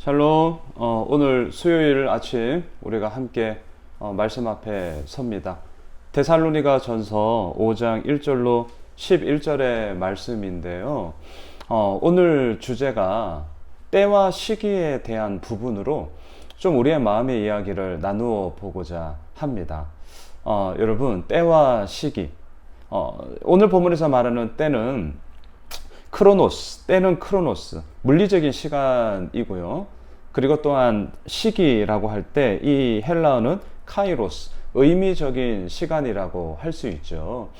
샬롬. 어, 오늘 수요일 아침 우리가 함께 어, 말씀 앞에 섭니다. 데살로니가 전서 5장 1절로 11절의 말씀인데요. 어, 오늘 주제가 때와 시기에 대한 부분으로 좀 우리의 마음의 이야기를 나누어 보고자 합니다. 어, 여러분, 때와 시기. 어, 오늘 본문에서 말하는 때는 크로노스, 때는 크로노스, 물리적인 시간이고요. 그리고 또한 시기라고 할 때 이 헬라어는 카이로스, 의미적인 시간이라고 할 수 있죠.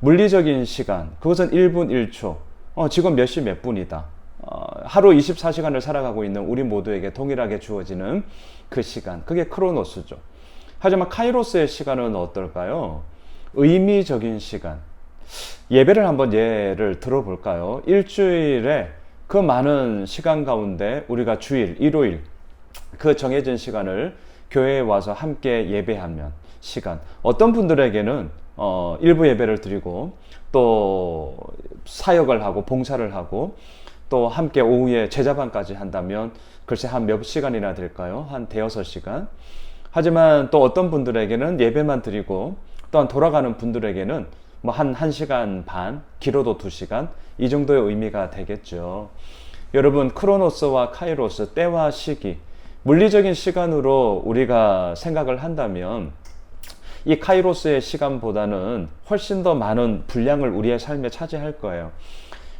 물리적인 시간, 그것은 1분 1초, 어, 지금 몇 시 몇 분이다. 어, 하루 24시간을 살아가고 있는 우리 모두에게 동일하게 주어지는 그 시간, 그게 크로노스죠. 하지만 카이로스의 시간은 어떨까요? 의미적인 시간. 예배를 한번 예를 들어볼까요? 일주일에 그 많은 시간 가운데 우리가 주일, 일요일 그 정해진 시간을 교회에 와서 함께 예배하면 시간. 어떤 분들에게는 어, 일부 예배를 드리고 또 사역을 하고 봉사를 하고 또 함께 오후에 제자반까지 한다면 글쎄 한 몇 시간이나 될까요? 한 대여섯 시간. 하지만 또 어떤 분들에게는 예배만 드리고 또한 돌아가는 분들에게는 뭐 한 1시간 반, 길어도 2시간 이 정도의 의미가 되겠죠. 여러분 크로노스와 카이로스 때와 시기 물리적인 시간으로 우리가 생각을 한다면 이 카이로스의 시간보다는 훨씬 더 많은 분량을 우리의 삶에 차지할 거예요.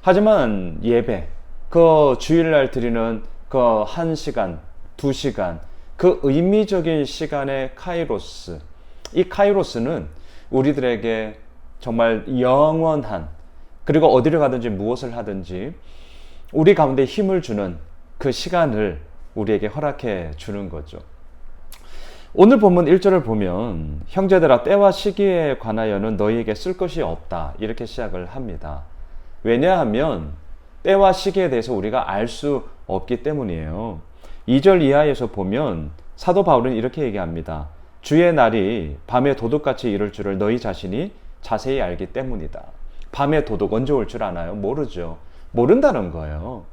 하지만 예배, 그 주일날 드리는 그 1시간, 2시간, 그 의미적인 시간의 카이로스, 이 카이로스는 우리들에게 정말 영원한 그리고 어디를 가든지 무엇을 하든지 우리 가운데 힘을 주는 그 시간을 우리에게 허락해 주는 거죠. 오늘 본문 1절을 보면 형제들아 때와 시기에 관하여는 너희에게 쓸 것이 없다 이렇게 시작을 합니다. 왜냐하면 때와 시기에 대해서 우리가 알 수 없기 때문이에요. 2절 이하에서 보면 사도 바울은 이렇게 얘기합니다. 주의 날이 밤에 도둑같이 이룰 줄을 너희 자신이 자세히 알기 때문이다. 밤에 도둑 언제 올 줄 아나요? 모르죠. 모른다는 거예요.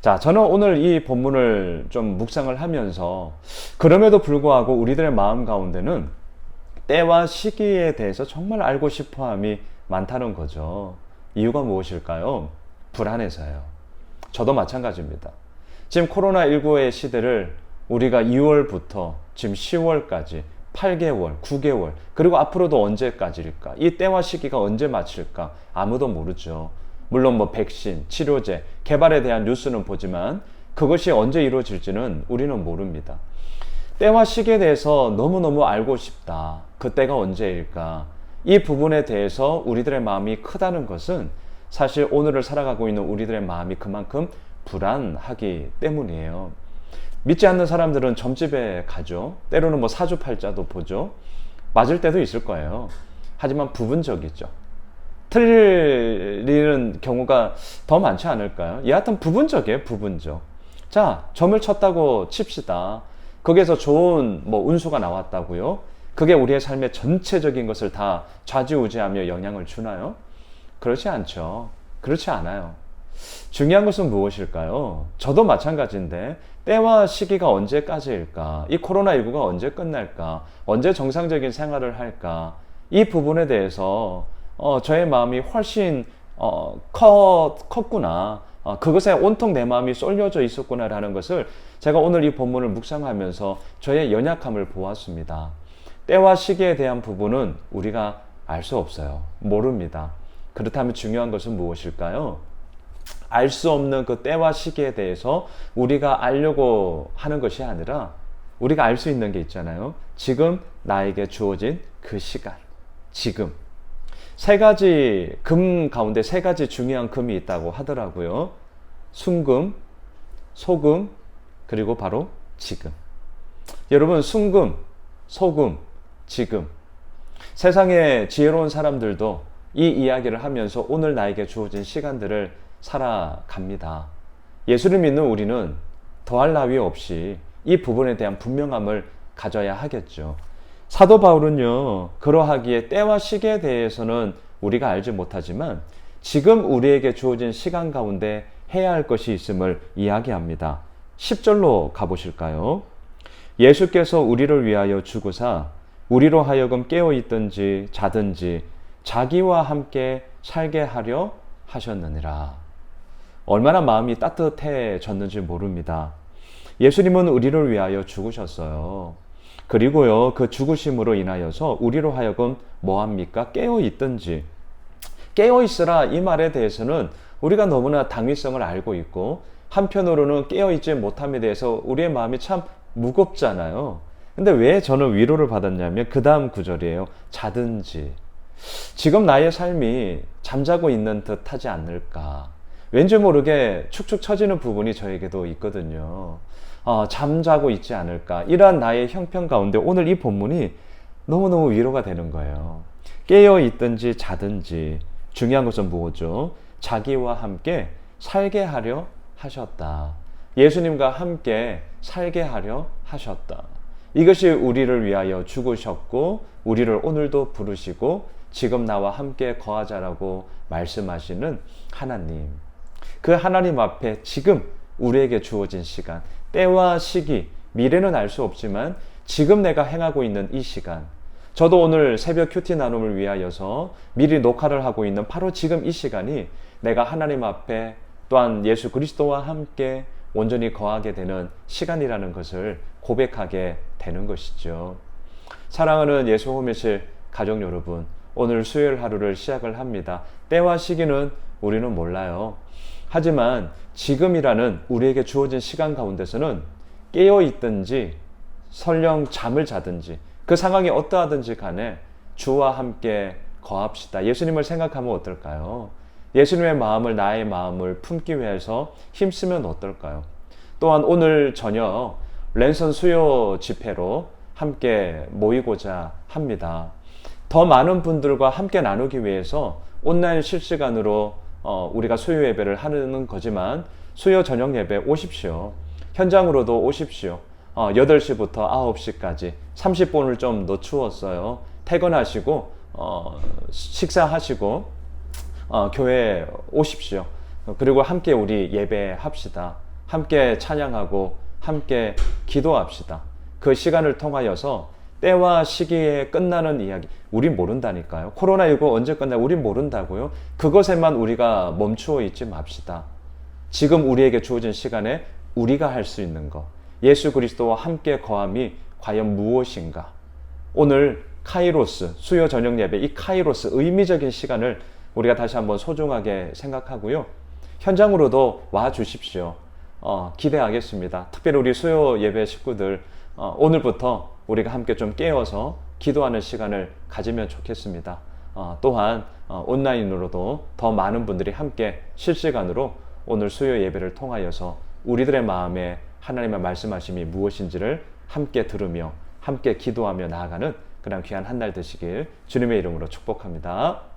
자, 저는 오늘 이 본문을 좀 묵상을 하면서 그럼에도 불구하고 우리들의 마음 가운데는 때와 시기에 대해서 정말 알고 싶어 함이 많다는 거죠. 이유가 무엇일까요? 불안해서요. 저도 마찬가지입니다. 지금 코로나19의 시대를 우리가 2월부터 지금 10월까지 8개월, 9개월, 그리고 앞으로도 언제까지일까? 이 때와 시기가 언제 마칠까? 아무도 모르죠. 물론 뭐 백신, 치료제, 개발에 대한 뉴스는 보지만 그것이 언제 이루어질지는 우리는 모릅니다. 때와 시기에 대해서 너무너무 알고 싶다. 그때가 언제일까? 이 부분에 대해서 우리들의 마음이 크다는 것은 사실 오늘을 살아가고 있는 우리들의 마음이 그만큼 불안하기 때문이에요. 믿지 않는 사람들은 점집에 가죠. 때로는 뭐 사주팔자도 보죠. 맞을 때도 있을 거예요. 하지만 부분적이죠. 틀리는 경우가 더 많지 않을까요? 여하튼 부분적이에요, 부분적. 자, 점을 쳤다고 칩시다. 거기에서 좋은 뭐 운수가 나왔다고요? 그게 우리의 삶의 전체적인 것을 다 좌지우지하며 영향을 주나요? 그렇지 않죠. 그렇지 않아요. 중요한 것은 무엇일까요? 저도 마찬가지인데 때와 시기가 언제까지일까? 이 코로나19가 언제 끝날까? 언제 정상적인 생활을 할까? 이 부분에 대해서 어, 저의 마음이 훨씬 어, 커, 컸구나. 어, 그것에 온통 내 마음이 쏠려져 있었구나라는 것을 제가 오늘 이 본문을 묵상하면서 저의 연약함을 보았습니다. 때와 시기에 대한 부분은 우리가 알 수 없어요. 모릅니다. 그렇다면 중요한 것은 무엇일까요? 알 수 없는 그 때와 시기에 대해서 우리가 알려고 하는 것이 아니라 우리가 알 수 있는 게 있잖아요. 지금 나에게 주어진 그 시간. 지금. 세 가지 금 가운데 세 가지 중요한 금이 있다고 하더라고요. 순금, 소금, 그리고 바로 지금. 여러분, 순금, 소금, 지금. 세상에 지혜로운 사람들도 이 이야기를 하면서 오늘 나에게 주어진 시간들을 살아갑니다. 예수를 믿는 우리는 더할 나위 없이 이 부분에 대한 분명함을 가져야 하겠죠. 사도 바울은요, 그러하기에 때와 시기에 대해서는 우리가 알지 못하지만 지금 우리에게 주어진 시간 가운데 해야 할 것이 있음을 이야기합니다. 10절로 가보실까요? 예수께서 우리를 위하여 죽으사 우리로 하여금 깨어 있든지 자든지 자기와 함께 살게 하려 하셨느니라. 얼마나 마음이 따뜻해졌는지 모릅니다. 예수님은 우리를 위하여 죽으셨어요. 그리고요, 그 죽으심으로 인하여서 우리로 하여금 뭐합니까? 깨어 있든지. 깨어 있으라 이 말에 대해서는 우리가 너무나 당위성을 알고 있고, 한편으로는 깨어 있지 못함에 대해서 우리의 마음이 참 무겁잖아요. 근데 왜 저는 위로를 받았냐면, 그 다음 구절이에요. 자든지. 지금 나의 삶이 잠자고 있는 듯 하지 않을까. 왠지 모르게 축축 처지는 부분이 저에게도 있거든요. 어, 잠자고 있지 않을까. 이러한 나의 형편 가운데 오늘 이 본문이 너무너무 위로가 되는 거예요. 깨어 있든지 자든지 중요한 것은 무엇죠? 자기와 함께 살게 하려 하셨다. 예수님과 함께 살게 하려 하셨다. 이것이 우리를 위하여 죽으셨고, 우리를 오늘도 부르시고, 지금 나와 함께 거하자라고 말씀하시는 하나님. 그 하나님 앞에 지금 우리에게 주어진 시간, 때와 시기, 미래는 알 수 없지만 지금 내가 행하고 있는 이 시간, 저도 오늘 새벽 큐티 나눔을 위하여서 미리 녹화를 하고 있는 바로 지금 이 시간이 내가 하나님 앞에 또한 예수 그리스도와 함께 온전히 거하게 되는 시간이라는 것을 고백하게 되는 것이죠. 사랑하는 예수 호미실 가족 여러분, 오늘 수요일 하루를 시작을 합니다. 때와 시기는 우리는 몰라요. 하지만 지금이라는 우리에게 주어진 시간 가운데서는 깨어 있든지 설령 잠을 자든지 그 상황이 어떠하든지 간에 주와 함께 거합시다. 예수님을 생각하면 어떨까요? 예수님의 마음을 나의 마음을 품기 위해서 힘쓰면 어떨까요? 또한 오늘 저녁 랜선 수요 집회로 함께 모이고자 합니다. 더 많은 분들과 함께 나누기 위해서 온라인 실시간으로 어, 우리가 수요 예배를 하는 거지만 수요 저녁 예배 오십시오. 현장으로도 오십시오. 어, 8시부터 9시까지 30분을 좀 늦추었어요. 퇴근하시고 어, 식사하시고 어, 교회 오십시오. 그리고 함께 우리 예배합시다. 함께 찬양하고 함께 기도합시다. 그 시간을 통하여서 때와 시기에 끝나는 이야기, 우린 모른다니까요. 코로나19 언제 끝나, 우린 모른다고요. 그것에만 우리가 멈추어 있지 맙시다. 지금 우리에게 주어진 시간에 우리가 할 수 있는 것, 예수 그리스도와 함께 거함이 과연 무엇인가? 오늘 카이로스, 수요 저녁 예배, 이 카이로스, 의미적인 시간을 우리가 다시 한번 소중하게 생각하고요. 현장으로도 와 주십시오. 어, 기대하겠습니다. 특별히 우리 수요 예배 식구들, 어, 오늘부터 우리가 함께 좀 깨어서 기도하는 시간을 가지면 좋겠습니다. 어, 또한 어, 온라인으로도 더 많은 분들이 함께 실시간으로 오늘 수요 예배를 통하여서 우리들의 마음에 하나님의 말씀하심이 무엇인지를 함께 들으며 함께 기도하며 나아가는 그런 귀한 한 날 되시길 주님의 이름으로 축복합니다.